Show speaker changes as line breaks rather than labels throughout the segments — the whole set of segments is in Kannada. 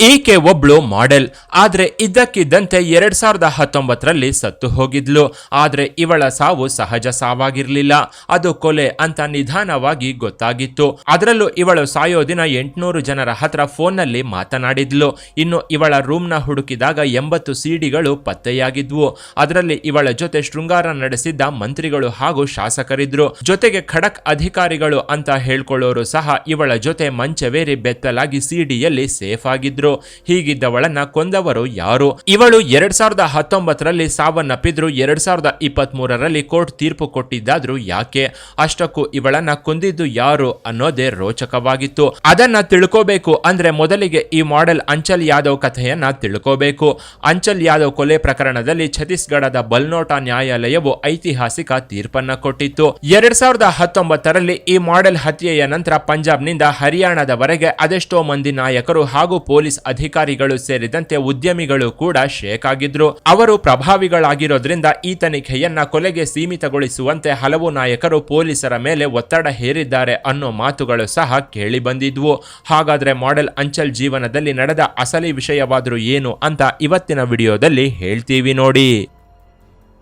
ಈಕೆ ಒಬ್ಳು ಮಾಡೆಲ್, ಆದ್ರೆ ಇದ್ದಕ್ಕಿದ್ದಂತೆ ಎರಡ್ ಸಾವಿರದ ಹತ್ತೊಂಬತ್ತರಲ್ಲಿ ಸತ್ತು ಹೋಗಿದ್ಲು. ಆದ್ರೆ ಇವಳ ಸಾವು ಸಹಜ ಸಾವಾಗಿರ್ಲಿಲ್ಲ. ಅದು ಕೊಲೆ ಅಂತ ನಿಧಾನವಾಗಿ ಗೊತ್ತಾಗಿತ್ತು. ಅದರಲ್ಲೂ ಇವಳು ಸಾಯೋ ದಿನ ಎಂಟುನೂರು ಜನರ ಹತ್ರ ಫೋನ್ನಲ್ಲಿ ಮಾತನಾಡಿದ್ಲು. ಇನ್ನು ಇವಳ ರೂಮ್ನ ಹುಡುಕಿದಾಗ ಎಂಬತ್ತು ಸಿಡಿಗಳು ಪತ್ತೆಯಾಗಿದ್ವು. ಅದರಲ್ಲಿ ಇವಳ ಜೊತೆ ಶೃಂಗಾರ ನಡೆಸಿದ್ದ ಮಂತ್ರಿಗಳು ಹಾಗೂ ಶಾಸಕರಿದ್ರು. ಜೊತೆಗೆ ಖಡಕ್ ಅಧಿಕಾರಿಗಳು ಅಂತ ಹೇಳ್ಕೊಳ್ಳೋರು ಸಹ ಇವಳ ಜೊತೆ ಮಂಚವೇರಿ ಬೆತ್ತಲಾಗಿ ಸಿಡಿಯಲ್ಲಿ ಸೇಫ್ ಆಗಿದ್ರು. ಹೀಗಿದ್ದವಳನ್ನ ಕೊಂದವರು ಯಾರು? ಇವಳು ಎರಡ್ ಸಾವಿರದ ಹತ್ತೊಂಬತ್ತರಲ್ಲಿ ಸಾವನ್ನಪ್ಪಿದ್ರು, ಎರಡ್ ಸಾವಿರದ ಇಪ್ಪತ್ತ್ ಮೂರರಲ್ಲಿ ಕೋರ್ಟ್ ತೀರ್ಪು ಕೊಟ್ಟಿದ್ದಾದ್ರೂ ಯಾಕೆ? ಅಷ್ಟಕ್ಕೂ ಇವಳನ್ನ ಕೊಂದಿದ್ದು ಯಾರು ಅನ್ನೋದೇ ರೋಚಕವಾಗಿತ್ತು. ಅದನ್ನ ತಿಳ್ಕೋಬೇಕು ಅಂದ್ರೆ ಮೊದಲಿಗೆ ಈ ಮಾಡೆಲ್ ಅಂಚಲ್ ಯಾದವ್ ಕಥೆಯನ್ನ ತಿಳ್ಕೋಬೇಕು. ಅಂಚಲ್ ಯಾದವ್ ಕೊಲೆ ಪ್ರಕರಣದಲ್ಲಿ ಛತ್ತೀಸ್ಗಢದ ಬಲ್ನೋಟ ನ್ಯಾಯಾಲಯವು ಐತಿಹಾಸಿಕ ತೀರ್ಪನ್ನ ಕೊಟ್ಟಿತ್ತು. ಎರಡ್ ಸಾವಿರದ ಹತ್ತೊಂಬತ್ತರಲ್ಲಿ ಈ ಮಾಡೆಲ್ ಹತ್ಯೆಯ ನಂತರ ಪಂಜಾಬ್ನಿಂದ ಹರಿಯಾಣದವರೆಗೆ ಅದೆಷ್ಟೋ ಮಂದಿ ನಾಯಕರು ಹಾಗೂ ಪೊಲೀಸ್ ಅಧಿಕಾರಿಗಳು ಸೇರಿದಂತೆ ಉದ್ಯಮಿಗಳು ಕೂಡ ಶೇಕ್ ಆಗಿದ್ರು. ಅವರು ಪ್ರಭಾವಿಗಳಾಗಿರೋದ್ರಿಂದ ಈ ತನಿಖೆಯನ್ನ ಕೊಲೆಗೆ ಸೀಮಿತಗೊಳಿಸುವಂತೆ ಹಲವು ನಾಯಕರು ಪೊಲೀಸರ ಮೇಲೆ ಒತ್ತಡ ಹೇರಿದ್ದಾರೆ ಅನ್ನೋ ಮಾತುಗಳು ಸಹ ಕೇಳಿ ಬಂದಿದ್ವು. ಹಾಗಾದ್ರೆ ಮಾಡೆಲ್ ಅಂಚಲ್ ಜೀವನದಲ್ಲಿ ನಡೆದ ಅಸಲಿ ವಿಷಯವಾದರೂ ಏನು ಅಂತ ಇವತ್ತಿನ ವಿಡಿಯೋದಲ್ಲಿ ಹೇಳ್ತೀವಿ ನೋಡಿ.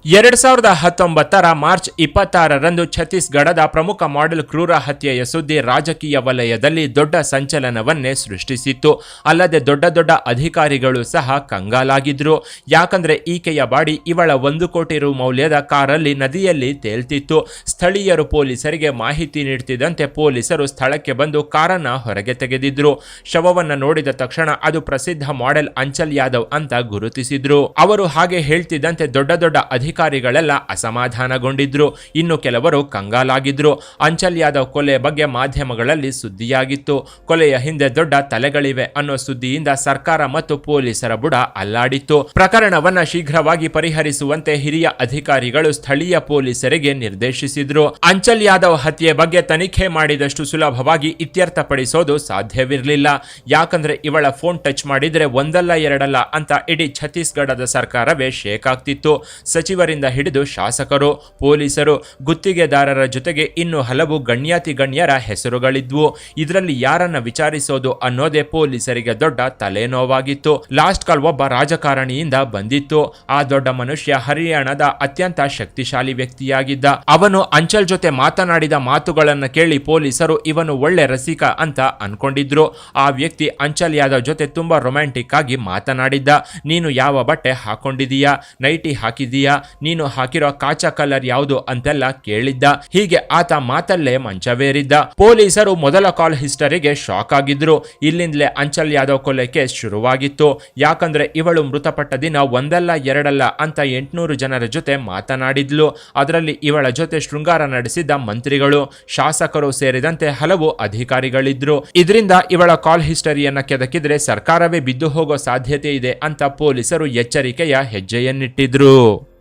ಎರಡ್ ಸಾವಿರದ ಹತ್ತೊಂಬತ್ತರ ಮಾರ್ಚ್ ಇಪ್ಪತ್ತಾರರಂದು ಛತ್ತೀಸ್ಗಢದ ಪ್ರಮುಖ ಮಾಡೆಲ್ ಕ್ರೂರ ಹತ್ಯೆಯ ಸುದ್ದಿ ರಾಜಕೀಯ ವಲಯದಲ್ಲಿ ದೊಡ್ಡ ಸಂಚಲನವನ್ನೇ ಸೃಷ್ಟಿಸಿತ್ತು. ಅಲ್ಲದೆ ದೊಡ್ಡ ದೊಡ್ಡ ಅಧಿಕಾರಿಗಳು ಸಹ ಕಂಗಾಲಾಗಿದ್ರು. ಯಾಕಂದ್ರೆ ಈಕೆಯ ಬಾಡಿ ಇವಳ ಒಂದು ಕೋಟಿ ರು ಮೌಲ್ಯದ ಕಾರಲ್ಲಿ ನದಿಯಲ್ಲಿ ತೇಲ್ತಿತ್ತು. ಸ್ಥಳೀಯರು ಪೊಲೀಸರಿಗೆ ಮಾಹಿತಿ ನೀಡುತ್ತಿದ್ದಂತೆ ಪೊಲೀಸರು ಸ್ಥಳಕ್ಕೆ ಬಂದು ಕಾರನ್ನ ಹೊರಗೆ ತೆಗೆದಿದ್ರು. ಶವವನ್ನ ನೋಡಿದ ತಕ್ಷಣ ಅದು ಪ್ರಸಿದ್ಧ ಮಾಡೆಲ್ ಅಂಚಲ್ ಯಾದವ್ ಅಂತ ಗುರುತಿಸಿದ್ರು. ಅವರು ಹಾಗೆ ಹೇಳ್ತಿದ್ದಂತೆ ದೊಡ್ಡ ದೊಡ್ಡ ಅಧಿಕಾರಿಗಳೆಲ್ಲ ಅಸಮಾಧಾನಗೊಂಡಿದ್ರು. ಇನ್ನು ಕೆಲವರು ಕಂಗಾಲಾಗಿದ್ರು. ಅಂಚಲ್ ಯಾದವ್ ಕೊಲೆ ಬಗ್ಗೆ ಮಾಧ್ಯಮಗಳಲ್ಲಿ ಸುದ್ದಿಯಾಗಿತ್ತು. ಕೊಲೆಯ ಹಿಂದೆ ದೊಡ್ಡ ತಲೆಗಳಿವೆ ಅನ್ನೋ ಸುದ್ದಿಯಿಂದ ಸರ್ಕಾರ ಮತ್ತು ಪೊಲೀಸರ ಬುಡ ಅಲ್ಲಾಡಿತ್ತು. ಪ್ರಕರಣವನ್ನ ಶೀಘ್ರವಾಗಿ ಪರಿಹರಿಸುವಂತೆ ಹಿರಿಯ ಅಧಿಕಾರಿಗಳು ಸ್ಥಳೀಯ ಪೊಲೀಸರಿಗೆ ನಿರ್ದೇಶಿಸಿದ್ರು. ಅಂಚಲ್ ಯಾದವ್ ಹತ್ಯೆ ಬಗ್ಗೆ ತನಿಖೆ ಮಾಡಿದಷ್ಟು ಸುಲಭವಾಗಿ ಇತ್ಯರ್ಥಪಡಿಸೋದು ಸಾಧ್ಯವಿರಲಿಲ್ಲ. ಯಾಕಂದ್ರೆ ಇವಳ ಫೋನ್ ಟಚ್ ಮಾಡಿದ್ರೆ ಒಂದಲ್ಲ ಎರಡಲ್ಲ ಅಂತ ಇಡೀ ಛತ್ತೀಸ್ಗಢದ ಸರ್ಕಾರವೇ ಶೇಕ್ ಆಗ್ತಿತ್ತು. ಸಚಿವರಿಂದ ಹಿಡಿದು ಶಾಸಕರು, ಪೊಲೀಸರು, ಗುತ್ತಿಗೆದಾರರ ಜೊತೆಗೆ ಇನ್ನು ಹಲವು ಗಣ್ಯಾತಿ ಗಣ್ಯರ ಹೆಸರುಗಳಿದ್ವು. ಇದರಲ್ಲಿ ಯಾರನ್ನ ವಿಚಾರಿಸೋದು ಅನ್ನೋದೇ ಪೊಲೀಸರಿಗೆ ದೊಡ್ಡ ತಲೆನೋವಾಗಿತ್ತು. ಲಾಸ್ಟ್ ಕಾಲ್ ಒಬ್ಬ ರಾಜಕಾರಣಿಯಿಂದ ಬಂದಿತ್ತು. ಆ ದೊಡ್ಡ ಮನುಷ್ಯ ಹರಿಯಾಣದ ಅತ್ಯಂತ ಶಕ್ತಿಶಾಲಿ ವ್ಯಕ್ತಿಯಾಗಿದ್ದ. ಅವನು ಅಂಚಲ್ ಜೊತೆ ಮಾತನಾಡಿದ ಮಾತುಗಳನ್ನು ಕೇಳಿ ಪೊಲೀಸರು ಇವನು ಒಳ್ಳೆ ರಸಿಕ ಅಂತ ಅನ್ಕೊಂಡಿದ್ರು. ಆ ವ್ಯಕ್ತಿ ಅಂಚಲ್ ಯಾದವ್ ಜೊತೆ ತುಂಬಾ ರೊಮ್ಯಾಂಟಿಕ್ ಆಗಿ ಮಾತನಾಡಿದ್ದ. ನೀನು ಯಾವ ಬಟ್ಟೆ ಹಾಕೊಂಡಿದೀಯಾ? ನೈಟಿ ಹಾಕಿದೀಯಾ? ನೀನು ಹಾಕಿರೋ ಕಾಚಾ ಕಲರ್ ಯಾವುದು ಅಂತೆಲ್ಲ ಕೇಳಿದ್ದ. ಹೀಗೆ ಆತ ಮಾತಲ್ಲೇ ಮಂಚವೇರಿದ್ದ. ಪೊಲೀಸರು ಮೊದಲ ಕಾಲ್ ಹಿಸ್ಟರಿಗೆ ಶಾಕ್ ಆಗಿದ್ರು. ಇಲ್ಲಿಂದಲೇ ಅಂಚಲ್ ಯಾದವ್ ಕೊಲೆ ಶುರುವಾಗಿತ್ತು. ಯಾಕಂದ್ರೆ ಇವಳು ಮೃತಪಟ್ಟ ದಿನ ಒಂದಲ್ಲ ಎರಡಲ್ಲ ಅಂತ ಎಂಟುನೂರು ಜನರ ಜೊತೆ ಮಾತನಾಡಿದ್ಲು. ಅದರಲ್ಲಿ ಇವಳ ಜೊತೆ ಶೃಂಗಾರ ನಡೆಸಿದ್ದ ಮಂತ್ರಿಗಳು, ಶಾಸಕರು ಸೇರಿದಂತೆ ಹಲವು ಅಧಿಕಾರಿಗಳಿದ್ರು. ಇದರಿಂದ ಇವಳ ಕಾಲ್ ಹಿಸ್ಟರಿಯನ್ನ ಕೆದಕಿದ್ರೆ ಸರ್ಕಾರವೇ ಬಿದ್ದು ಹೋಗೋ ಸಾಧ್ಯತೆ ಇದೆ ಅಂತ ಪೊಲೀಸರು ಎಚ್ಚರಿಕೆಯ ಹೆಜ್ಜೆಯನ್ನಿಟ್ಟಿದ್ರು.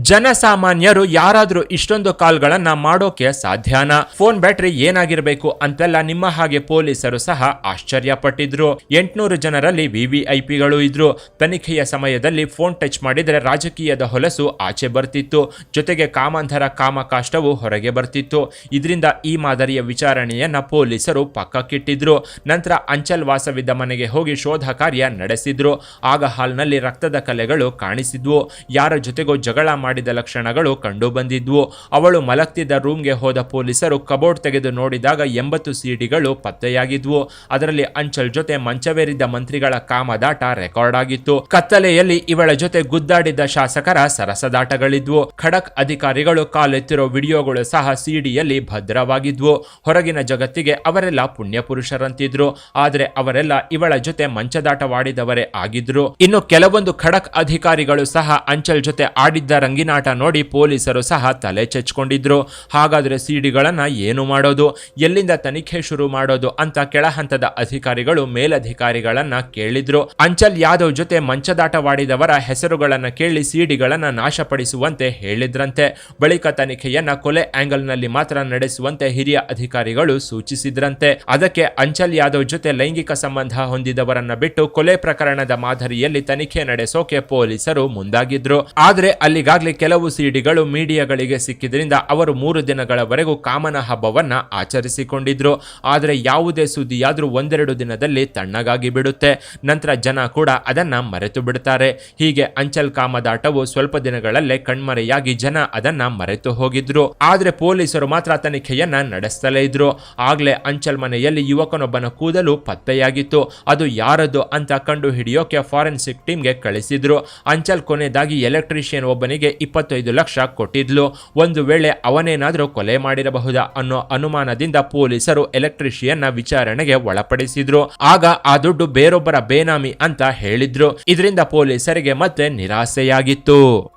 ಜನಸಾಮಾನ್ಯರು ಯಾರಾದರೂ ಇಷ್ಟೊಂದು ಕಾಲ್ಗಳನ್ನ ಮಾಡೋಕೆ ಸಾಧ್ಯನಾ? ಫೋನ್ ಬ್ಯಾಟ್ರಿ ಏನಾಗಿರಬೇಕು ಅಂತೆಲ್ಲ ನಿಮ್ಮ ಹಾಗೆ ಪೊಲೀಸರು ಸಹ ಆಶ್ಚರ್ಯ ಪಟ್ಟಿದ್ರು ಎಂಟ್ನೂರು ಜನರಲ್ಲಿ ವಿವಿಐಪಿಗಳು ಇದ್ರು. ತನಿಖೆಯ ಸಮಯದಲ್ಲಿ ಫೋನ್ ಟಚ್ ಮಾಡಿದರೆ ರಾಜಕೀಯದ ಹೊಲಸು ಆಚೆ ಬರ್ತಿತ್ತು. ಜೊತೆಗೆ ಕಾಮಾಂಧರ ಕಾಮಕಾಷ್ಟವು ಹೊರಗೆ ಬರ್ತಿತ್ತು. ಇದರಿಂದ ಈ ಮಾದರಿಯ ವಿಚಾರಣೆಯನ್ನ ಪೊಲೀಸರು ಪಕ್ಕಕ್ಕಿಟ್ಟಿದ್ರು. ನಂತರ ಅಂಚಲ್ ವಾಸವಿದ್ದ ಮನೆಗೆ ಹೋಗಿ ಶೋಧ ಕಾರ್ಯ ನಡೆಸಿದ್ರು. ಆಗ ಹಾಲ್ನಲ್ಲಿ ರಕ್ತದ ಕಲೆಗಳು ಕಾಣಿಸಿದ್ವು. ಯಾರ ಜೊತೆಗೋ ಜಗಳ ಮಾಡಿದ ಲಕ್ಷಣಗಳು ಕಂಡು ಬಂದಿದ್ವು ಅವಳು ಮಲಗ್ತಿದ್ದ ರೂಮ್ಗೆ ಹೋದ ಪೊಲೀಸರು ಕಬೋರ್ಡ್ ತೆಗೆದು ನೋಡಿದಾಗ ಎಂಬತ್ತು ಸಿಡಿಗಳು ಪತ್ತೆಯಾಗಿದ್ವು. ಅದರಲ್ಲಿ ಅಂಚಲ್ ಜೊತೆ ಮಂಚವೇರಿದ್ದ ಮಂತ್ರಿಗಳ ಕಾಮದಾಟ ರೆಕಾರ್ಡ್ ಆಗಿತ್ತು. ಕತ್ತಲೆಯಲ್ಲಿ ಇವಳ ಜೊತೆ ಗುದ್ದಾಡಿದ್ದ ಶಾಸಕರ ಸರಸದಾಟಗಳಿದ್ವು. ಖಡಕ್ ಅಧಿಕಾರಿಗಳು ಕಾಲೆತ್ತಿರೋ ವಿಡಿಯೋಗಳು ಸಹ ಸಿಡಿಯಲ್ಲಿ ಭದ್ರವಾಗಿದ್ವು. ಹೊರಗಿನ ಜಗತ್ತಿಗೆ ಅವರೆಲ್ಲ ಪುಣ್ಯ ಪುರುಷರಂತಿದ್ರು ಆದ್ರೆ ಅವರೆಲ್ಲ ಇವಳ ಜೊತೆ ಮಂಚದಾಟವಾಡಿದವರೇ ಆಗಿದ್ರು. ಇನ್ನು ಕೆಲವೊಂದು ಖಡಕ್ ಅಧಿಕಾರಿಗಳು ಸಹ ಅಂಚಲ್ ಜೊತೆ ಆಡಿದ್ದ ರಂಗಿನಾಟ ನೋಡಿ ಪೊಲೀಸರು ಸಹ ತಲೆ ಚೆಚ್ಕೊಂಡಿದ್ರು ಹಾಗಾದರೆ ಸಿಡಿಗಳನ್ನು ಏನು ಮಾಡೋದು? ಎಲ್ಲಿಂದ ತನಿಖೆ ಶುರು ಮಾಡೋದು ಅಂತ ಕೆಳ ಹಂತದ ಅಧಿಕಾರಿಗಳು ಮೇಲಧಿಕಾರಿಗಳನ್ನ ಕೇಳಿದ್ರು. ಅಂಚಲ್ ಯಾದವ್ ಜೊತೆ ಮಂಚದಾಟವಾಡಿದವರ ಹೆಸರುಗಳನ್ನು ಕೇಳಿ ಸಿಡಿಗಳನ್ನು ನಾಶಪಡಿಸುವಂತೆ ಹೇಳಿದ್ರಂತೆ. ಬಳಿಕ ತನಿಖೆಯನ್ನ ಕೊಲೆ ಆಂಗಲ್ನಲ್ಲಿ ಮಾತ್ರ ನಡೆಸುವಂತೆ ಹಿರಿಯ ಅಧಿಕಾರಿಗಳು ಸೂಚಿಸಿದ್ರಂತೆ. ಅದಕ್ಕೆ ಅಂಚಲ್ ಯಾದವ್ ಜೊತೆ ಲೈಂಗಿಕ ಸಂಬಂಧ ಹೊಂದಿದವರನ್ನ ಬಿಟ್ಟು ಕೊಲೆ ಪ್ರಕರಣದ ಮಾದರಿಯಲ್ಲಿ ತನಿಖೆ ನಡೆಸೋಕೆ ಪೊಲೀಸರು ಮುಂದಾಗಿದ್ರು. ಆದರೆ ಅಲ್ಲಿಗಾಗ್ಲೇ ಈಗಾಗಲೇ ಕೆಲವು ಸಿಡಿಗಳು ಮೀಡಿಯಾಗಳಿಗೆ ಸಿಕ್ಕಿದ್ರಿಂದ ಅವರು ಮೂರು ದಿನಗಳವರೆಗೂ ಕಾಮನ ಹಬ್ಬವನ್ನ ಆಚರಿಸಿಕೊಂಡಿದ್ರು. ಆದರೆ ಯಾವುದೇ ಸುದ್ದಿಯಾದರೂ ಒಂದೆರಡು ದಿನದಲ್ಲಿ ತಣ್ಣಗಾಗಿ ಬಿಡುತ್ತೆ. ನಂತರ ಜನ ಕೂಡ ಅದನ್ನ ಮರೆತು ಬಿಡ್ತಾರೆ. ಹೀಗೆ ಅಂಚಲ್ ಕಾಮದಾಟವು ಸ್ವಲ್ಪ ದಿನಗಳಲ್ಲೇ ಕಣ್ಮರೆಯಾಗಿ ಜನ ಅದನ್ನ ಮರೆತು ಹೋಗಿದ್ರು. ಆದರೆ ಪೊಲೀಸರು ಮಾತ್ರ ತನಿಖೆಯನ್ನ ನಡೆಸ್ತಲೇ ಇದ್ರು. ಆಗ್ಲೇ ಅಂಚಲ್ ಮನೆಯಲ್ಲಿ ಯುವಕನೊಬ್ಬನ ಕೂದಲು ಪತ್ತೆಯಾಗಿತ್ತು. ಅದು ಯಾರದು ಅಂತ ಕಂಡು ಹಿಡಿಯೋಕೆ ಫಾರೆನ್ಸಿಕ್ ಟೀಮ್ಗೆ ಕಳಿಸಿದ್ರು. ಅಂಚಲ್ ಕೊನೆಯದಾಗಿ ಎಲೆಕ್ಟ್ರಿಷಿಯನ್ ಒಬ್ಬನಿಗೆ ಇಪ್ಪತ್ತೈದು ಲಕ್ಷ ಕೊಟ್ಟಿದ್ಲು. ಒಂದು ವೇಳೆ ಅವನೇನಾದರೂ ಕೊಲೆ ಮಾಡಿರಬಹುದಾ ಅನ್ನೋ ಅನುಮಾನದಿಂದ ಪೊಲೀಸರು ಎಲೆಕ್ಟ್ರಿಷಿಯನ್ನ ವಿಚಾರಣೆಗೆ ಒಳಪಡಿಸಿದ್ರು. ಆಗ ಆ ದುಡ್ಡು ಬೇರೊಬ್ಬರ ಬೇನಾಮಿ ಅಂತ ಹೇಳಿದ್ರು. ಇದರಿಂದ ಪೊಲೀಸರಿಗೆ ಮತ್ತೆ ನಿರಾಸೆಯಾಗಿತ್ತು.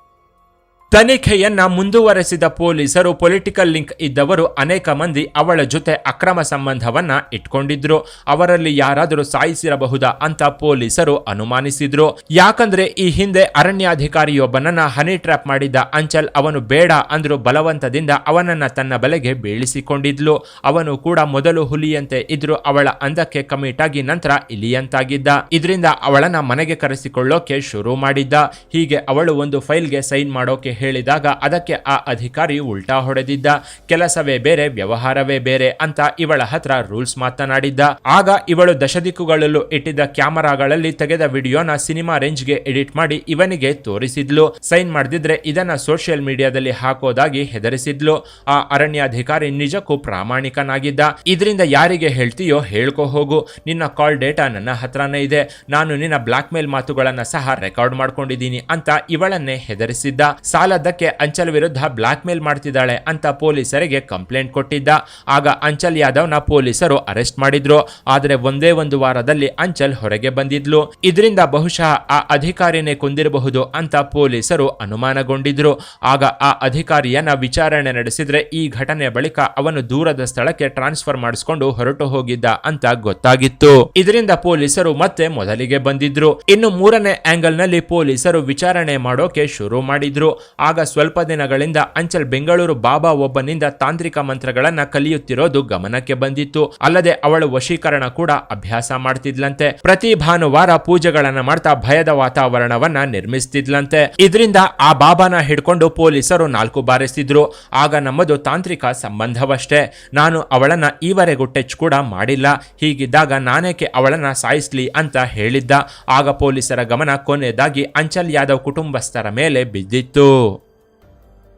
ತನಿಖೆಯನ್ನ ಮುಂದುವರೆಸಿದ ಪೊಲೀಸರು ಪೊಲಿಟಿಕಲ್ ಲಿಂಕ್ ಇದ್ದವರು ಅನೇಕ ಮಂದಿ ಅವಳ ಜೊತೆ ಅಕ್ರಮ ಸಂಬಂಧವನ್ನ ಇಟ್ಕೊಂಡಿದ್ರು. ಅವರಲ್ಲಿ ಯಾರಾದರೂ ಸಾಯಿಸಿರಬಹುದಾ ಅಂತ ಪೊಲೀಸರು ಅನುಮಾನಿಸಿದ್ರು. ಯಾಕಂದ್ರೆ ಈ ಹಿಂದೆ ಅರಣ್ಯಾಧಿಕಾರಿಯೊಬ್ಬನನ್ನ ಹನಿ ಟ್ರ್ಯಾಪ್ ಮಾಡಿದ್ದ ಅಂಚಲ್ ಅವನು ಬೇಡ ಅಂದ್ರು ಬಲವಂತದಿಂದ ಅವನನ್ನ ತನ್ನ ಬಲೆಗೆ ಬೀಳಿಸಿಕೊಂಡಿದ್ಲು. ಅವನು ಕೂಡ ಮೊದಲು ಹುಲಿಯಂತೆ ಇದ್ರು, ಅವಳ ಅಂದಕ್ಕೆ ಕಮಿಟ್ ಆಗಿ ನಂತರ ಇಲಿಯಂತಾಗಿದ್ದ. ಇದರಿಂದ ಅವಳನ್ನ ಮನೆಗೆ ಕರೆಸಿಕೊಳ್ಳೋಕೆ ಶುರು ಮಾಡಿದ್ದ. ಹೀಗೆ ಅವಳು ಒಂದು ಫೈಲ್ಗೆ ಸೈನ್ ಮಾಡೋಕೆ ಹೇಳಿದಾಗ ಅದಕ್ಕೆ ಆ ಅಧಿಕಾರಿ ಉಲ್ಟಾ ಹೊಡೆದಿದ್ದ. ಕೆಲಸವೇ ಬೇರೆ, ವ್ಯವಹಾರವೇ ಬೇರೆ ಅಂತ ಇವಳ ಹತ್ರ ರೂಲ್ಸ್ ಮಾತನಾಡಿದ್ದ. ಆಗ ಇವಳು ದಶದಿಕ್ಕುಗಳಲ್ಲೂ ಇಟ್ಟಿದ್ದ ಕ್ಯಾಮರಾಗಳಲ್ಲಿ ತೆಗೆದ ವಿಡಿಯೋನ ಸಿನಿಮಾ ರೇಂಜ್ಗೆ ಎಡಿಟ್ ಮಾಡಿ ಇವನಿಗೆ ತೋರಿಸಿದ್ಲು. ಸೈನ್ ಮಾಡದಿದ್ರೆ ಇದನ್ನ ಸೋಷಿಯಲ್ ಮೀಡಿಯಾದಲ್ಲಿ ಹಾಕೋದಾಗಿ ಹೆದರಿಸಿದ್ಲು. ಆ ಅರಣ್ಯಾಧಿಕಾರಿ ನಿಜಕ್ಕೂ ಪ್ರಾಮಾಣಿಕನಾಗಿದ್ದ. ಇದರಿಂದ ಯಾರಿಗೆ ಹೇಳ್ತೀಯೋ ಹೇಳ್ಕೋ ಹೋಗು. ನಿನ್ನ ಕಾಲ್ ಡೇಟಾ ನನ್ನ ಹತ್ರನೇ ಇದೆ. ನಾನು ನಿನ್ನ ಬ್ಲಾಕ್ ಮೇಲ್ ಮಾತುಗಳನ್ನ ಸಹ ರೆಕಾರ್ಡ್ ಮಾಡ್ಕೊಂಡಿದ್ದೀನಿ ಅಂತ ಇವಳನ್ನೇ ಹೆದರಿಸಿದ್ದ. ಸಾಲದ್ದಕ್ಕೆ ಅಂಚಲ್ ವಿರುದ್ಧ ಬ್ಲಾಕ್ ಮೇಲ್ ಮಾಡ್ತಿದ್ದಾಳೆ ಅಂತ ಪೊಲೀಸರಿಗೆ ಕಂಪ್ಲೇಂಟ್ ಕೊಟ್ಟಿದ್ದ. ಆಗ ಅಂಚಲ್ ಯಾದವ್ನ ಪೊಲೀಸರು ಅರೆಸ್ಟ್ ಮಾಡಿದ್ರು. ಆದರೆ ಒಂದೇ ಒಂದು ವಾರದಲ್ಲಿ ಅಂಚಲ್ ಹೊರಗೆ ಬಂದಿದ್ಲು. ಇದರಿಂದ ಬಹುಶಃ ಆ ಅಧಿಕಾರಿನೇ ಕೊಂದಿರಬಹುದು ಅಂತ ಪೊಲೀಸರು ಅನುಮಾನಗೊಂಡಿದ್ರು. ಆಗ ಆ ಅಧಿಕಾರಿಯನ್ನ ವಿಚಾರಣೆ ನಡೆಸಿದ್ರೆ ಈ ಘಟನೆ ಬಳಿಕ ಅವನು ದೂರದ ಸ್ಥಳಕ್ಕೆ ಟ್ರಾನ್ಸ್ಫರ್ ಮಾಡಿಸಿಕೊಂಡು ಹೊರಟು ಹೋಗಿದ್ದ ಅಂತ ಗೊತ್ತಾಗಿತ್ತು. ಇದರಿಂದ ಪೊಲೀಸರು ಮತ್ತೆ ಮೊದಲಿಗೆ ಬಂದಿದ್ರು. ಇನ್ನು ಮೂರನೇ ಆಂಗಲ್ನಲ್ಲಿ ಪೊಲೀಸರು ವಿಚಾರಣೆ ಮಾಡೋಕೆ ಶುರು ಮಾಡಿದ್ರು. ಆಗ ಸ್ವಲ್ಪ ದಿನಗಳಿಂದ ಅಂಚಲ್ ಬೆಂಗಳೂರು ಬಾಬಾ ಒಬ್ಬನಿಂದ ತಾಂತ್ರಿಕ ಮಂತ್ರಗಳನ್ನ ಕಲಿಯುತ್ತಿರೋದು ಗಮನಕ್ಕೆ ಬಂದಿತ್ತು. ಅಲ್ಲದೆ ಅವಳು ವಶೀಕರಣ ಕೂಡ ಅಭ್ಯಾಸ ಮಾಡ್ತಿದ್ಲಂತೆ. ಪ್ರತಿ ಭಾನುವಾರ ಪೂಜೆಗಳನ್ನ ಮಾಡ್ತಾ ಭಯದ ವಾತಾವರಣವನ್ನ ನಿರ್ಮಿಸ್ತಿದ್ಲಂತೆ. ಇದರಿಂದ ಆ ಬಾಬಾನ ಹಿಡ್ಕೊಂಡು ಪೊಲೀಸರು ನಾಲ್ಕು ಬಾರಿಸಿದ್ರು ಆಗ ನಮ್ಮದು ತಾಂತ್ರಿಕ ಸಂಬಂಧವಷ್ಟೇ. ನಾನು ಅವಳನ್ನ ಈವರೆಗೂ ಟಚ್ ಕೂಡ ಮಾಡಿಲ್ಲ. ಹೀಗಿದ್ದಾಗ ನಾನೇಕೆ ಅವಳನ್ನ ಸಾಯಿಸ್ಲಿ ಅಂತ ಹೇಳಿದ್ದ. ಆಗ ಪೊಲೀಸರ ಗಮನ ಕೊನೆಯದಾಗಿ ಅಂಚಲ್ ಯಾದವ್ ಕುಟುಂಬಸ್ಥರ ಮೇಲೆ ಬಿದ್ದಿತ್ತು.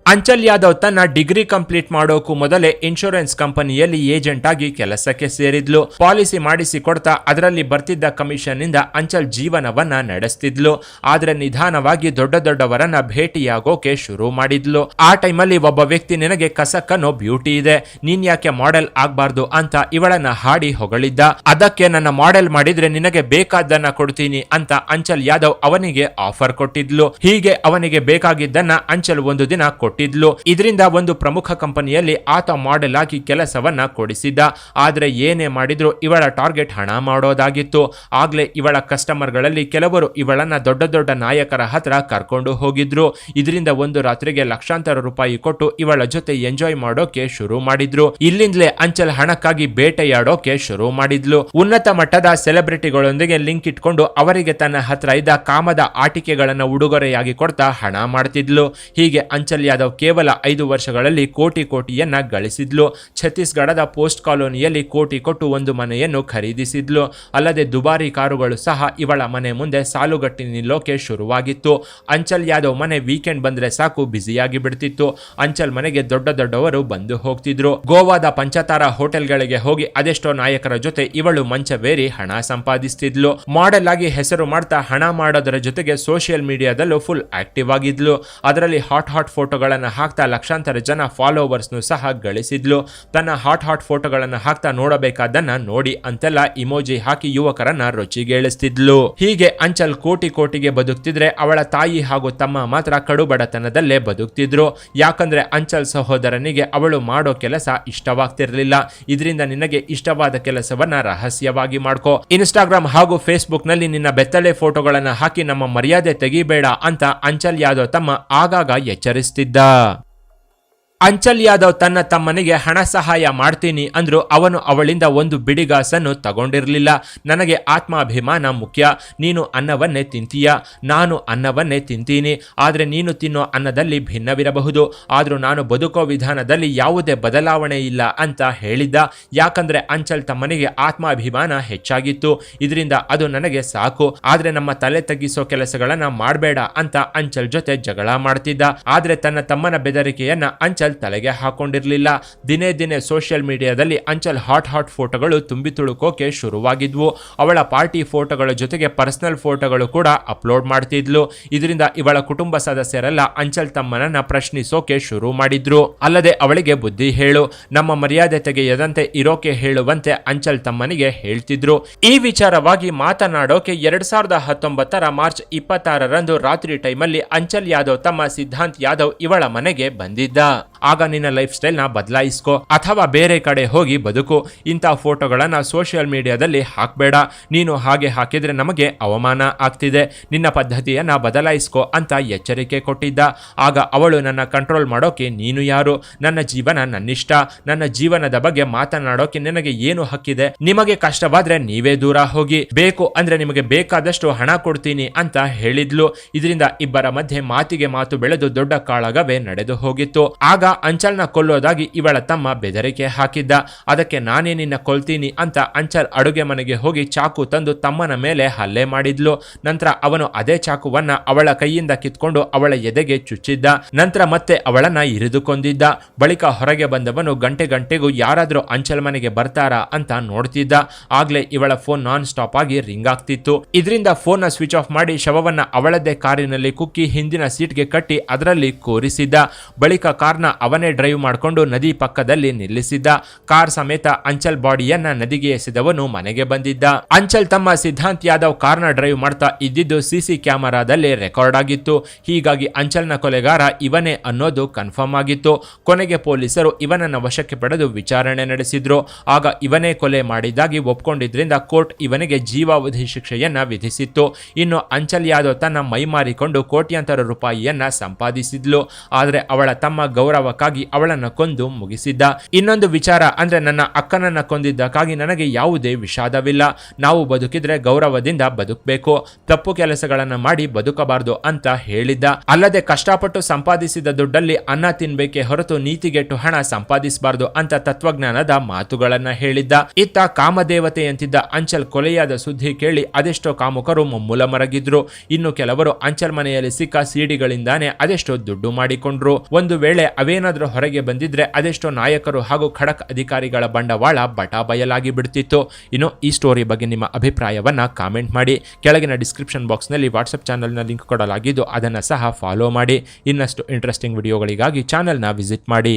ಅಂಚಲ್ ಯಾದವ್ ತನ್ನ ಡಿಗ್ರಿ ಕಂಪ್ಲೀಟ್ ಮಾಡೋಕು ಮೊದಲೇ ಇನ್ಶೂರೆನ್ಸ್ ಕಂಪನಿಯಲ್ಲಿ ಏಜೆಂಟ್ ಆಗಿ ಕೆಲಸಕ್ಕೆ ಸೇರಿದ್ಲು. ಪಾಲಿಸಿ ಮಾಡಿಸಿ ಕೊಡ್ತಾ ಅದರಲ್ಲಿ ಬರ್ತಿದ್ದ ಕಮಿಷನ್ ಇಂದ ಅಂಚಲ್ ಜೀವನವನ್ನ ನಡೆಸ್ತಿದ್ಲು. ಆದ್ರೆ ನಿಧಾನವಾಗಿ ದೊಡ್ಡ ದೊಡ್ಡವರನ್ನ ಭೇಟಿಯಾಗೋಕೆ ಶುರು ಮಾಡಿದ್ಲು. ಆ ಟೈಮಲ್ಲಿ ಒಬ್ಬ ವ್ಯಕ್ತಿ ನಿನಗೆ ಕಸಕ್ಕನೋ ಬ್ಯೂಟಿ ಇದೆ. ನೀನ್ ಯಾಕೆ ಮಾಡೆಲ್ ಆಗ್ಬಾರ್ದು ಅಂತ ಇವಳನ್ನ ಹಾಡಿ ಹೊಗಳಿದ್ದ. ಅದಕ್ಕೆ ನನ್ನ ಮಾಡೆಲ್ ಮಾಡಿದ್ರೆ ನಿನಗೆ ಬೇಕಾದ್ದನ್ನ ಕೊಡ್ತೀನಿ ಅಂತ ಅಂಚಲ್ ಯಾದವ್ ಅವನಿಗೆ ಆಫರ್ ಕೊಟ್ಟಿದ್ಲು. ಹೀಗೆ ಅವನಿಗೆ ಬೇಕಾಗಿದ್ದನ್ನ ಅಂಚಲ್ ಒಂದು ದಿನ ಕೊಟ್ಟಿದ್ಲು. ಇದರಿಂದ ಒಂದು ಪ್ರಮುಖ ಕಂಪನಿಯಲ್ಲಿ ಆತ ಮಾಡೆಲ್ ಆಗಿ ಕೆಲಸವನ್ನ ಕೊಡಿಸಿದ್ದ. ಆದ್ರೆ ಏನೇ ಮಾಡಿದ್ರು ಇವಳ ಟಾರ್ಗೆಟ್ ಹಣ ಮಾಡೋದಾಗಿತ್ತು. ಆಗ್ಲೇ ಇವಳ ಕಸ್ಟಮರ್ಗಳಲ್ಲಿ ಕೆಲವರು ಇವಳನ್ನ ದೊಡ್ಡ ದೊಡ್ಡ ನಾಯಕರ ಹತ್ರ ಕರ್ಕೊಂಡು ಹೋಗಿದ್ರು. ಇದರಿಂದ ಒಂದು ರಾತ್ರಿಗೆ ಲಕ್ಷಾಂತರ ರೂಪಾಯಿ ಕೊಟ್ಟು ಇವಳ ಜೊತೆ ಎಂಜಾಯ್ ಮಾಡೋಕೆ ಶುರು ಮಾಡಿದ್ರು. ಇಲ್ಲಿಂದಲೇ ಅಂಚಲ್ ಹಣಕ್ಕಾಗಿ ಬೇಟೆಯಾಡೋಕೆ ಶುರು ಮಾಡಿದ್ಲು. ಉನ್ನತ ಮಟ್ಟದ ಸೆಲೆಬ್ರಿಟಿಗಳೊಂದಿಗೆ ಲಿಂಕ್ ಇಟ್ಕೊಂಡು ಅವರಿಗೆ ತನ್ನ ಹತ್ರ ಇದ್ದ ಕಾಮದ ಆಟಿಕೆಗಳನ್ನ ಉಡುಗೊರೆಯಾಗಿ ಕೊಡ್ತಾ ಹಣ ಮಾಡ್ತಿದ್ಲು. ಹೀಗೆ ಅಂಚಲ್ ಯಾದವ್ ಕೇವಲ ಐದು ವರ್ಷಗಳಲ್ಲಿ ಕೋಟಿ ಕೋಟಿಯನ್ನ ಗಳಿಸಿದ್ಲು. ಛತ್ತೀಸ್ಗಢದ ಪೋಸ್ಟ್ ಕಾಲೋನಿಯಲ್ಲಿ ಕೋಟಿ ಕೊಟ್ಟು ಒಂದು ಮನೆಯನ್ನು ಖರೀದಿಸಿದ್ಲು. ಅಲ್ಲದೆ ದುಬಾರಿ ಕಾರುಗಳು ಸಹ ಇವಳ ಮನೆ ಮುಂದೆ ಸಾಲುಗಟ್ಟಿ ನಿಲ್ಲೋಕೆ ಶುರುವಾಗಿತ್ತು. ಅಂಚಲ್ ಯಾದವ್ ಮನೆ ವೀಕೆಂಡ್ ಬಂದ್ರೆ ಸಾಕು ಬ್ಯುಸಿಯಾಗಿ ಬಿಡ್ತಿತ್ತು. ಅಂಚಲ್ ಮನೆಗೆ ದೊಡ್ಡ ದೊಡ್ಡವರು ಬಂದು ಹೋಗ್ತಿದ್ರು. ಗೋವಾದ ಪಂಚತಾರ ಹೋಟೆಲ್ಗಳಿಗೆ ಹೋಗಿ ಅದೆಷ್ಟೋ ನಾಯಕರ ಜೊತೆ ಇವಳು ಮಂಚವೇರಿ ಹಣ ಸಂಪಾದಿಸ್ತಿದ್ಲು. ಮಾಡೆಲ್ ಆಗಿ ಹೆಸರು ಮಾಡ್ತಾ ಹಣ ಮಾಡೋದರ ಜೊತೆಗೆ ಸೋಷಿಯಲ್ ಮೀಡಿಯಾದಲ್ಲೂ ಫುಲ್ ಆಕ್ಟಿವ್ ಆಗಿದ್ಲು. ಅದರಲ್ಲಿ ಹಾಟ್ ಹಾಟ್ ಫೋಟೋಗಳನ್ನು ಹಾಕ್ತಾ ಲಕ್ಷಾಂತರ ಜನ ಫಾಲೋವರ್ಸ್ನು ಸಹ ಗಳಿಸಿದ್ಲು. ತನ್ನ ಹಾಟ್ ಹಾಟ್ ಫೋಟೋಗಳನ್ನು ಹಾಕ್ತಾ ನೋಡಬೇಕಾದನ್ನ ನೋಡಿ ಅಂತೆಲ್ಲ ಇಮೋಜಿ ಹಾಕಿ ಯುವಕರನ್ನ ರುಚಿಗೇಳಿಸ್ತಿದ್ಲು. ಹೀಗೆ ಅಂಚಲ್ ಕೋಟಿ ಕೋಟಿಗೆ ಬದುಕ್ತಿದ್ರೆ ಅವಳ ತಾಯಿ ಹಾಗೂ ತಮ್ಮ ಮಾತ್ರ ಕಡು ಬಡತನದಲ್ಲೇ ಬದುಕ್ತಿದ್ರು. ಯಾಕಂದ್ರೆ ಅಂಚಲ್ ಸಹೋದರನಿಗೆ ಅವಳು ಮಾಡೋ ಕೆಲಸ ಇಷ್ಟವಾಗ್ತಿರ್ಲಿಲ್ಲ. ಇದರಿಂದ ನಿನಗೆ ಇಷ್ಟವಾದ ಕೆಲಸವನ್ನ ರಹಸ್ಯವಾಗಿ ಮಾಡ್ಕೋ. ಇನ್ಸ್ಟಾಗ್ರಾಮ್ ಹಾಗೂ ಫೇಸ್ಬುಕ್ನಲ್ಲಿ ನಿನ್ನ ಬೆತ್ತಲೆ ಫೋಟೋಗಳನ್ನು ಹಾಕಿ ನಮ್ಮ ಮರ್ಯಾದೆ ತೆಗಿಬೇಡ ಅಂತ ಅಂಚಲ್ ಯಾದವ್ ತಮ್ಮ ಆಗಾಗ ಎಚ್ಚರಿಸ್ತಿದ್ದ. 있습니다. ಅಂಚಲ್ ಯಾದವ್ ತನ್ನ ತಮ್ಮನಿಗೆ, ಹಣ ಸಹಾಯ ಮಾಡ್ತೀನಿ ಅಂದ್ರು. ಅವನು ಅವಳಿಂದ ಒಂದು ಬಿಡಿಗಾಸನ್ನು ತಗೊಂಡಿರಲಿಲ್ಲ. ನನಗೆ ಆತ್ಮಾಭಿಮಾನ ಮುಖ್ಯ. ನೀನು ಅನ್ನವನ್ನೇ ತಿಂತೀಯ. ನಾನು ಅನ್ನವನ್ನೇ ತಿಂತೀನಿ. ಆದರೆ ನೀನು ತಿನ್ನೋ ಅನ್ನದಲ್ಲಿ ಭಿನ್ನವಿರಬಹುದು. ಆದರೂ ನಾನು ಬದುಕೋ ವಿಧಾನದಲ್ಲಿ ಯಾವುದೇ ಬದಲಾವಣೆ ಇಲ್ಲ ಅಂತ ಹೇಳಿದ್ದ. ಯಾಕಂದ್ರೆ ಅಂಚಲ್ ತಮ್ಮನಿಗೆ ಆತ್ಮಾಭಿಮಾನ ಹೆಚ್ಚಾಗಿತ್ತು. ಇದರಿಂದ ಅದು ನನಗೆ ಸಾಕು. ಆದರೆ ನಮ್ಮ ತಲೆ ತಗ್ಗಿಸೋ ಕೆಲಸಗಳನ್ನು ಮಾಡಬೇಡ ಅಂತ ಅಂಚಲ್ ಜೊತೆ ಜಗಳ ಮಾಡ್ತಿದ್ದ. ಆದರೆ ತನ್ನ ತಮ್ಮನ ಬೆದರಿಕೆಯನ್ನ ಅಂಚಲ್ ತಲೆಗೆ ಹಾಕೊಂಡಿರಲಿಲ್ಲ. ದಿನೇ ದಿನೇ ಸೋಷಿಯಲ್ ಮೀಡಿಯಾದಲ್ಲಿ ಅಂಚಲ್ ಹಾಟ್ ಹಾಟ್ ಫೋಟೋಗಳು ತುಂಬಿ ತುಳುಕೋಕೆ ಶುರುವಾಗಿದ್ವು. ಅವಳ ಪಾರ್ಟಿ ಫೋಟೋಗಳ ಜೊತೆಗೆ ಪರ್ಸನಲ್ ಫೋಟೋಗಳು ಕೂಡ ಅಪ್ಲೋಡ್ ಮಾಡ್ತಿದ್ಲು. ಇದರಿಂದ ಇವಳ ಕುಟುಂಬ ಸದಸ್ಯರೆಲ್ಲ ಅಂಚಲ್ ತಮ್ಮನನ್ನ ಪ್ರಶ್ನಿಸೋಕೆ ಶುರು ಮಾಡಿದ್ರು. ಅಲ್ಲದೆ ಅವಳಿಗೆ ಬುದ್ಧಿ ಹೇಳು. ನಮ್ಮ ಮರ್ಯಾದೆ ತೆಗೆಯದಂತೆ ಇರೋಕೆ ಹೇಳುವಂತೆ ಅಂಚಲ್ ತಮ್ಮನಿಗೆ ಹೇಳ್ತಿದ್ರು. ಈ ವಿಚಾರವಾಗಿ ಮಾತನಾಡೋಕೆ ಎರಡ್ ಸಾವಿರದ ಹತ್ತೊಂಬತ್ತರ ಮಾರ್ಚ್ ಇಪ್ಪತ್ತಾರರಂದು ರಾತ್ರಿ ಟೈಮಲ್ಲಿ ಅಂಚಲ್ ಯಾದವ್ ತಮ್ಮ ಸಿದ್ಧಾಂತ್ ಯಾದವ್ ಇವಳ ಮನೆಗೆ ಬಂದಿದ್ದ. ಆಗ ನಿನ್ನ ಲೈಫ್ ಸ್ಟೈಲ್ನ ಬದಲಾಯಿಸ್ಕೋ ಅಥವಾ ಬೇರೆ ಕಡೆ ಹೋಗಿ ಬದುಕು. ಇಂಥ ಫೋಟೋಗಳನ್ನು ಸೋಷಿಯಲ್ ಮೀಡಿಯಾದಲ್ಲಿ ಹಾಕಬೇಡ. ನೀನು ಹಾಗೆ ಹಾಕಿದ್ರೆ ನಮಗೆ ಅವಮಾನ ಆಗ್ತಿದೆ. ನಿನ್ನ ಪದ್ಧತಿಯನ್ನ ಬದಲಾಯಿಸ್ಕೋ ಅಂತ ಎಚ್ಚರಿಕೆ ಕೊಟ್ಟಿದ್ದ. ಆಗ ಅವಳು ನನ್ನ ಕಂಟ್ರೋಲ್ ಮಾಡೋಕೆ ನೀನು ಯಾರು? ನನ್ನ ಜೀವನ ನನ್ನಿಷ್ಟ. ನನ್ನ ಜೀವನದ ಬಗ್ಗೆ ಮಾತನಾಡೋಕೆ ನಿನಗೆ ಏನು ಹಕ್ಕಿದೆ? ನಿಮಗೆ ಕಷ್ಟವಾದ್ರೆ ನೀವೇ ದೂರ ಹೋಗಿ. ಬೇಕು ಅಂದ್ರೆ ನಿಮಗೆ ಬೇಕಾದಷ್ಟು ಹಣ ಕೊಡ್ತೀನಿ ಅಂತ ಹೇಳಿದ್ಲು. ಇದರಿಂದ ಇಬ್ಬರ ಮಧ್ಯೆ ಮಾತಿಗೆ ಮಾತು ಬೆಳೆದು ದೊಡ್ಡ ಕಾಳಗವೇ ನಡೆದು ಹೋಗಿತ್ತು. ಆಗ ಅಂಚಲ್ನ ಕೊಲ್ಲೋದಾಗಿ ಇವಳ ತಮ್ಮ ಬೆದರಿಕೆ ಹಾಕಿದ್ದ. ಅದಕ್ಕೆ ನಾನೇ ನಿನ್ನ ಕೊಲ್ತೀನಿ ಅಂತ ಅಂಚಲ್ ಅಡುಗೆ ಮನೆಗೆ ಹೋಗಿ ಚಾಕು ತಂದು ತಮ್ಮನ ಮೇಲೆ ಹಲ್ಲೆ ಮಾಡಿದ್ಲು. ನಂತರ ಅವನು ಅದೇ ಚಾಕುವನ್ನ ಅವಳ ಕೈಯಿಂದ ಕಿತ್ಕೊಂಡು ಅವಳ ಎದೆಗೆ ಚುಚ್ಚಿದ್ದ. ನಂತರ ಮತ್ತೆ ಅವಳನ್ನ ಇರಿದುಕೊಂಡಿದ್ದ. ಬಳಿಕ ಹೊರಗೆ ಬಂದವನು ಗಂಟೆ ಗಂಟೆಗೂ ಯಾರಾದರೂ ಅಂಚಲ್ ಮನೆಗೆ ಬರ್ತಾರಾ ಅಂತ ನೋಡ್ತಿದ್ದ. ಆಗ್ಲೇ ಇವಳ ಫೋನ್ ನಾನ್ ಸ್ಟಾಪ್ ಆಗಿ ರಿಂಗ್ ಆಗ್ತಿತ್ತು. ಇದರಿಂದ ಫೋನ್ ಸ್ವಿಚ್ ಆಫ್ ಮಾಡಿ ಶವವನ್ನ ಅವಳದ್ದೇ ಕಾರಿನಲ್ಲಿ ಕುಕ್ಕಿ ಹಿಂದಿನ ಸೀಟ್ಗೆ ಕಟ್ಟಿ ಅದರಲ್ಲಿ ಕೂರಿಸಿದ್ದ. ಬಳಿಕ ಕಾರ್ನ ಅವನೇ ಡ್ರೈವ್ ಮಾಡಿಕೊಂಡು ನದಿ ಪಕ್ಕದಲ್ಲಿ ನಿಲ್ಲಿಸಿದ್ದ. ಕಾರ್ ಸಮೇತ ಅಂಚಲ್ ಬಾಡಿಯನ್ನ ನದಿಗೆ ಎಸೆದವನು ಮನೆಗೆ ಬಂದಿದ್ದ. ಅಂಚಲ್ ತಮ್ಮ ಸಿದ್ಧಾಂತ್ ಯಾದವ್ ಕಾರ್ನ ಡ್ರೈವ್ ಮಾಡ್ತಾ ಇದ್ದಿದ್ದು ಸಿಸಿ ಕ್ಯಾಮೆರಾದಲ್ಲಿ ರೆಕಾರ್ಡ್ ಆಗಿತ್ತು. ಹೀಗಾಗಿ ಅಂಚಲ್ನ ಕೊಲೆಗಾರ ಇವನೇ ಅನ್ನೋದು ಕನ್ಫರ್ಮ್ ಆಗಿತ್ತು. ಕೊನೆಗೆ ಪೊಲೀಸರು ಇವನನ್ನ ವಶಕ್ಕೆ ಪಡೆದು ವಿಚಾರಣೆ ನಡೆಸಿದ್ರು. ಆಗ ಇವನೇ ಕೊಲೆ ಮಾಡಿದ್ದಾಗಿ ಒಪ್ಕೊಂಡಿದ್ರಿಂದ ಕೋರ್ಟ್ ಇವನಿಗೆ ಜೀವಾವಧಿ ಶಿಕ್ಷೆಯನ್ನ ವಿಧಿಸಿತ್ತು. ಇನ್ನು ಅಂಚಲ್ ಯಾದವ್ ತನ್ನ ಮೈ ಮಾರಿಕೊಂಡು ಕೋಟ್ಯಾಂತರ ರೂಪಾಯಿಯನ್ನ ಸಂಪಾದಿಸಿದ್ಲು. ಆದರೆ ಅವಳ ತಮ್ಮ ಗೌರವಕ್ಕಾಗಿ ಅವಳನ್ನ ಕೊಂದು ಮುಗಿಸಿದ್ದ. ಇನ್ನೊಂದು ವಿಚಾರ ಅಂದ್ರೆ ನನ್ನ ಅಕ್ಕನನ್ನ ಕೊಂದಿದ್ದಕ್ಕಾಗಿ ನನಗೆ ಯಾವುದೇ ವಿಷಾದವಿಲ್ಲ. ನಾವು ಬದುಕಿದ್ರೆ ಗೌರವದಿಂದ ಬದುಕಬೇಕು. ತಪ್ಪು ಕೆಲಸಗಳನ್ನು ಮಾಡಿ ಬದುಕಬಾರದು ಅಂತ ಹೇಳಿದ್ದ. ಅಲ್ಲದೆ ಕಷ್ಟಪಟ್ಟು ಸಂಪಾದಿಸಿದ ದುಡ್ಡಲ್ಲಿ ಅನ್ನ ತಿನ್ಬೇಕೆ ಹೊರತು ನೀತಿಗೆಟ್ಟು ಹಣ ಸಂಪಾದಿಸಬಾರದು ಅಂತ ತತ್ವಜ್ಞಾನದ ಮಾತುಗಳನ್ನ ಹೇಳಿದ್ದ. ಇತ್ತ ಕಾಮದೇವತೆಯಂತಿದ್ದ ಅಂಚಲ್ ಕೊಲೆಯಾದ ಸುದ್ದಿ ಕೇಳಿ ಅದೆಷ್ಟೋ ಕಾಮುಕರು ಮುಮ್ಮುಲ ಮರಗಿದ್ರು. ಇನ್ನು ಕೆಲವರು ಅಂಚಲ್ ಮನೆಯಲ್ಲಿ ಸಿಕ್ಕ ಸಿಡಿಗಳಿಂದಾನೆ ಅದೆಷ್ಟೋ ದುಡ್ಡು ಮಾಡಿಕೊಂಡ್ರು. ಒಂದು ವೇಳೆ ಅವೇನಾದ್ರೂ ಹೊರಗೆ ಬಂದಿದ್ರೆ ಅದೆಷ್ಟೋ ನಾಯಕರು ಹಾಗೂ ಖಡಕ್ ಅಧಿಕಾರಿಗಳ ಬಂಡವಾಳ ಬಟಾ ಬಯಲಾಗಿ ಬಿಡ್ತಿತ್ತು. ಇನ್ನು ಈ ಸ್ಟೋರಿ ಬಗ್ಗೆ ನಿಮ್ಮ ಅಭಿಪ್ರಾಯವನ್ನು ಕಾಮೆಂಟ್ ಮಾಡಿ. ಕೆಳಗಿನ ಡಿಸ್ಕ್ರಿಪ್ಷನ್ ಬಾಕ್ಸ್ನಲ್ಲಿ ವಾಟ್ಸಪ್ ಚಾನಲ್ನ ಲಿಂಕ್ ಕೊಡಲಾಗಿದ್ದು ಅದನ್ನು ಸಹ ಫಾಲೋ ಮಾಡಿ. ಇನ್ನಷ್ಟು ಇಂಟ್ರೆಸ್ಟಿಂಗ್ ವಿಡಿಯೋಗಳಿಗಾಗಿ ಚಾನಲ್ನ ವಿಸಿಟ್ ಮಾಡಿ.